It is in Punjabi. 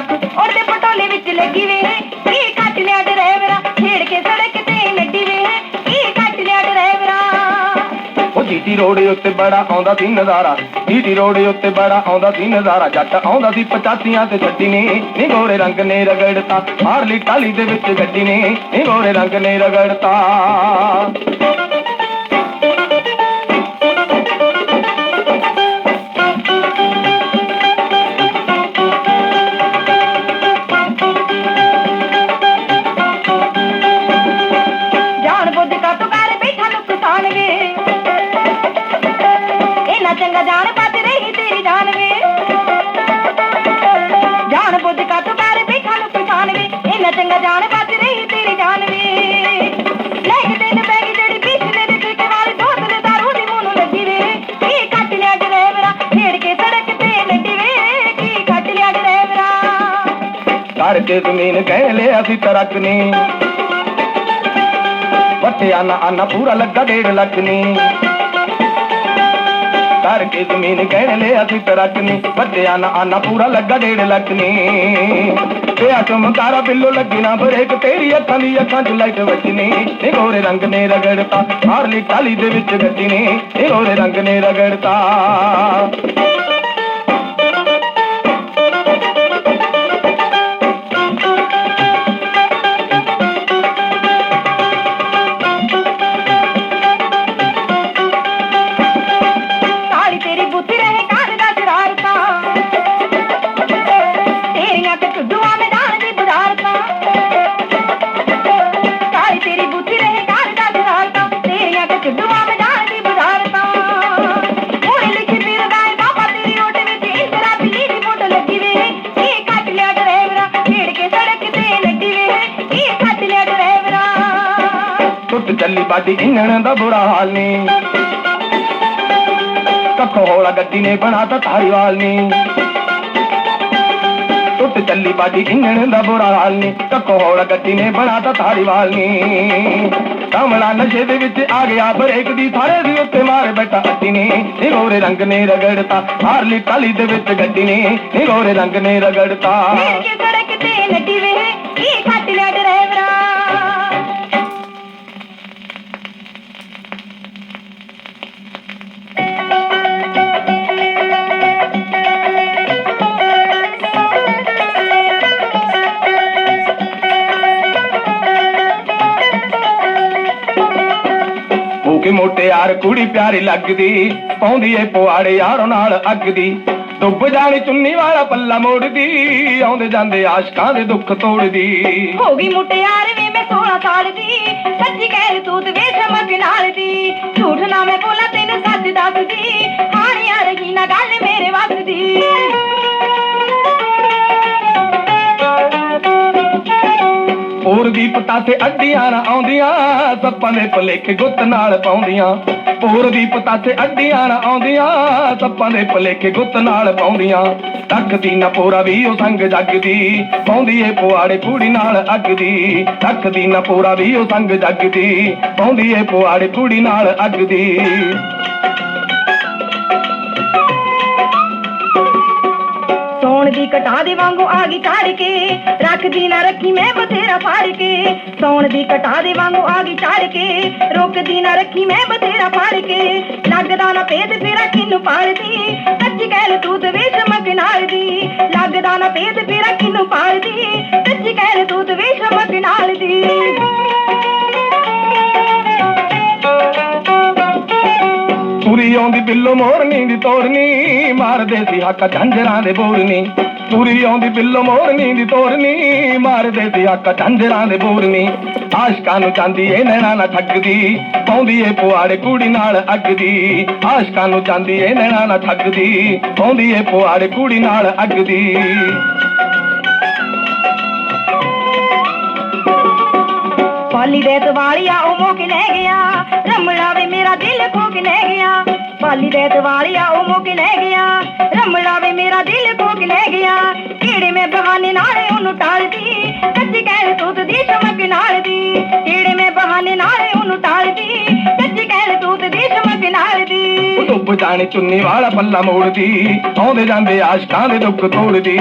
ਸੀਟ ਬਦਲ ਪਟੋਲੇ ਵਿੱਚ ਲੱਗੀ ਵੇ। ਕੀ ਕੱਟ ਲਿਆ ਡਰਾਈਵਰਾ ਛੇੜ ਕੇ ਸੜਕ ਤੇ ਨੱਡੀ ਵੇ। ਕੀ ਕੱਟ ਲਿਆ ਡਰਾਈਵਰਾ ਉਹ ਜੀਟੀ ਰੋਡ ਉੱਤੇ ਬੜਾ ਆਉਂਦਾ ਸੀ ਨਜ਼ਾਰਾ। ਜੀਟੀ ਰੋਡ ਉੱਤੇ ਬੜਾ ਆਉਂਦਾ ਸੀ ਨਜ਼ਾਰਾ। ਜੱਟ ਆਉਂਦਾ ਸੀ ਪਚਾਸੀਆਂ ਤੇ ਛੱਡੀ ਨੇ। ਨੀ ਗੋਰੇ ਰੰਗ ਨੇ ਰਗੜਤਾ। ਹਾਰਲੀ ਟਾਲੀ ਦੇ ਵਿੱਚ ਗੱਡੀ ਨੇ। ਨੀ ਗੋਰੇ ਰੰਗ ਨੇ ਰਗੜਤਾ। ਕਰਕੇ ਜ਼ਮੀਨ ਕਹਿ ਲਿਆ ਸੀ ਤਰਕ ਨੇ ਵੱਟਿਆ ਨਾ ਆਨਾ ਪੂਰਾ ਲੱਗਾ ਡੇਢ ਲੱਖ ਨੇ ਕਰਕੇ ਜ਼ਮੀਨ ਕਹਿ ਲਿਆ ਸੀ ਤਰਕ ਨੇ ਵੱਟਿਆ ਨਾ ਆਨਾ ਪੂਰਾ ਲੱਗਾ ਡੇਢ ਲੱਖ ਨੇ ਪਿਆ ਚਮਕਾਰਾ ਬਿੱਲੋ ਲੱਗੀ ਨਾ ਬਰੇਕ ਤੇਰੀ ਅੱਖਾਂ ਦੀ ਅੱਖਾਂ 'ਚ ਲਾਈਟ ਵੱਜਣੀ। ਨੀ ਗੋਰੇ ਰੰਗ ਨੇ ਰਗੜਤਾ, ਹਾਰਲੀ ਟਾਲੀ ਦੇ ਵਿੱਚ ਗੱਡੀ ਨੇ ਨੀ ਗੋਰੇ ਰੰਗ ਨੇ ਰਗੜਤਾ। ਬਾਡੀ ਇੰਜਣ ਦਾ ਬੁਰਾ ਹਾਲ ਨੀ। ਕੱਖੋ ਗੱਡੀ ਨੇ ਬਣਾਤਾ ਧਾਰੀਵਾਲ ਨੀ। ਟੁੱਟ ਚੱਲੀ ਬਾਡੀ ਇੰਜਣ ਦਾ ਬੁਰਾ ਹਾਲ ਨੀ। ਕੱਖੋ ਗੱਡੀ ਨੇ ਬਣਾਤਾ ਧਾਰੀਵਾਲ ਨੀ। ਕਾਮਲਾ ਨਸ਼ੇ ਦੇ ਵਿੱਚ ਆ ਗਿਆ ਬ੍ਰੇਕ ਦੀ ਸਾਰੇ ਦੀ ਉੱਤੇ ਮਾਰ ਬੈਠਾ ਅੱਡੀ ਨੇ। ਨੀ ਗੋਰੇ ਰੰਗ ਨੇ ਰਗੜਤਾ ਹਾਰਲੀ ਕਾਲੀ ਦੇ ਵਿੱਚ ਗੱਡੀ ਨੇ। ਨੀ ਗੋਰੇ ਰੰਗ ਨੇ ਰਗੜਤਾ। ਉਹ ਕਿ ਮੋਟੇ ਯਾਰ, ਕੁੜੀ ਪਿਆਰੀ ਲੱਗਦੀ। ਪਾਉਂਦੀ ਏ ਪੁਆੜੇ ਯਾਰੋਂ ਨਾਲ ਅੱਗ ਦੀ ਡੁੱਬ ਜਾਣੀ ਚੁੰਨੀ ਵਾਲਾ ਪੱਲਾ ਮੋੜਦੀ। ਆਉਂਦੇ ਜਾਂਦੇ ਆਸ਼ਕਾਂ ਦੇ ਦੁੱਖ ਤੋੜਦੀ। ਹੋ ਗਈ ਮੁਟਿਆਰ ਵੇ ਮੈਂ 16 ਸਾਲ ਦੀ ਸੱਚੀ ਕਹਿ ਤੂੰ ਤੇ ਵੇ ਚਮਕ ਨਾਲ ਦੀ ਝੂਠ ਨਾ ਮੈਂ ਬੋਲਾਂ, ਤੈਨੂੰ ਸੱਚ ਦੱਸਦੀ। ਹਾਣੀਆਂ ਰਹੀ ਨਾ ਗੱਲ ਮੇਰੇ ਵੱਸ ਦੀ। ਦੀ ਪਤਾ ਤੇ ਅੱਡੀਆਂ ਨਾ ਆਉਂਦੀਆਂ, ਸੱਪਾਂ ਦੇ ਭਲੇਖੇ ਗੁੱਤ ਨਾਲ ਪਾਉਂਦੀਆਂ। ਪੂਰ ਦੀ ਪਤਾ ਤੇ ਅੱਡੀਆਂ ਨਾ ਆਉਂਦੀਆਂ, ਸੱਪਾਂ ਦੇ ਭਲੇਖੇ ਗੁੱਤ ਨਾਲ ਪਾਉਂਦੀਆਂ। ਤੱਕਦੀ ਨਾ ਪੂਰਾ ਵੀ ਉਹ ਸੰਗ ਜੱਗਦੀ, ਪਾਉਂਦੀ ਏ ਪੁਆੜੇ ਕੁੜੀ ਨਾਲ ਅੱਗਦੀ। ਤੱਕਦੀ ਨਾ ਪੂਰਾ ਵੀ ਉਹ ਸੰਗ ਜੱਗਦੀ, ਪਾਉਂਦੀ ਏ ਪੁਆੜੇ ਕੁੜੀ ਨਾਲ ਅੱਗਦੀ। ਸੌਣ ਦੀ ਕਟਾ ਦੇ ਵਾਂਗੂ ਆ ਗਈ ਚੜ ਕੇ। ਰੱਖਦੀ ਨਾ ਰੱਖੀ ਮੈਂ ਬਥੇਰਾ ਫਾੜ ਕੇ। ਸੌਣ ਦੀ ਕਟਾ ਦੇ ਵਾਂਗੂ ਆ ਗਈ ਚੜ ਕੇ। ਰੋਕਦੀ ਨਾ ਰੱਖੀ ਮੈਂ ਬਥੇਰਾ ਫਾੜ ਕੇ। ਲੱਗਦਾ ਨਾ ਪੇਦ ਫੇਰਾ ਕਿਨੂੰ ਪਾਲਦੀ ਸੱਚੀ ਕਹਿ ਤੂੰ ਦਵੇ ਚਮਕ ਨਾਲ ਦੀ ਲੱਗਦਾ ਨਾ ਪੇਦ ਫੇਰਾ ਕਿਨੂੰ ਪਾਲਦੀ ਆਉਂਦੀ ਮੋਰਨੀ ਦੀ ਤੋਰਨੀ, ਮਾਰਦੇ ਸੀ ਹੱਕ ਝੰਜਰਾਂ ਦੇ ਬੋਰਨੀ। ਪੂਰੀ ਆਉਂਦੀ ਬਿੱਲੋ ਮੋਰਨੀ ਦੀ ਤੋਰਨੀ, ਮਾਰਦੇ ਸੀ ਹੱਕ ਝੰਜਰਾਂ ਦੇ ਬੋਰਨੀ। ਆਸ਼ਕਾਂ ਨੂੰ ਚਾਂਦੀ ਏ, ਨੈਣਾ ਨਾ ਠੱਗਦੀ, ਪਾਉਂਦੀ ਏ ਪੁਆੜੇ ਕੁੜੀ ਨਾਲ ਅੱਗ ਦੀ ਆਸ਼ਕਾਂ ਨੂੰ ਚਾਂਦੀ ਏ, ਨੈਣਾ ਨਾ ਠੱਗਦੀ, ਪਾਉਂਦੀ ਏ ਪੁਆੜੇ ਕੁੜੀ ਨਾਲ ਅੱਗ ਦੀ ਪਾਲੀ ਦੇ ਦਵਾਲੀਆ ਉਹ ਮੋਕ ਲੈ ਗਿਆ? ਰਮਲਾ ਵੇ ਮੇਰਾ ਦਿਲ ਖੋ ਲੈ ਗਿਆ? ਪਾਲੀ ਦੇ ਦਵਾਲੀਆ ਉਹ ਮੋਕ ਲੈ ਗਿਆ। ਰਮਲਾ ਵੇ ਮੇਰਾ ਦਿਲ ਖੋ ਲੈ ਗਿਆ। ਕਿਹੜੇ ਮੈਂ ਬਹਾਨੇ ਨਾਲ ਉਹਨੂੰ ਟਾਲਦੀ, ਸੱਚੀ ਕਹਿ ਤੂੰ ਦੀ ਚਮਕ ਨਾਲ ਦੀ ਕਿਹੜੇ ਮੈਂ ਬਹਾਨੇ ਨਾਲ ਉਹਨੂੰ ਟਾਲਦੀ, ਸੱਚੀ ਕਹਿ ਤੂੰ ਦੀ ਚਮਕ ਨਾਲ ਦੀ ਉਹ ਡੁੱਬ ਡੁੱਬ ਜਾਣੀ ਚੁੰਨੀ ਵਾਲਾ ਪੱਲਾ ਮੋੜਦੀ ਆਉਂਦੇ ਜਾਂਦੇ ਆਸ਼ਕਾਂ ਦੇ ਦੁੱਖ ਤੋੜਦੀ।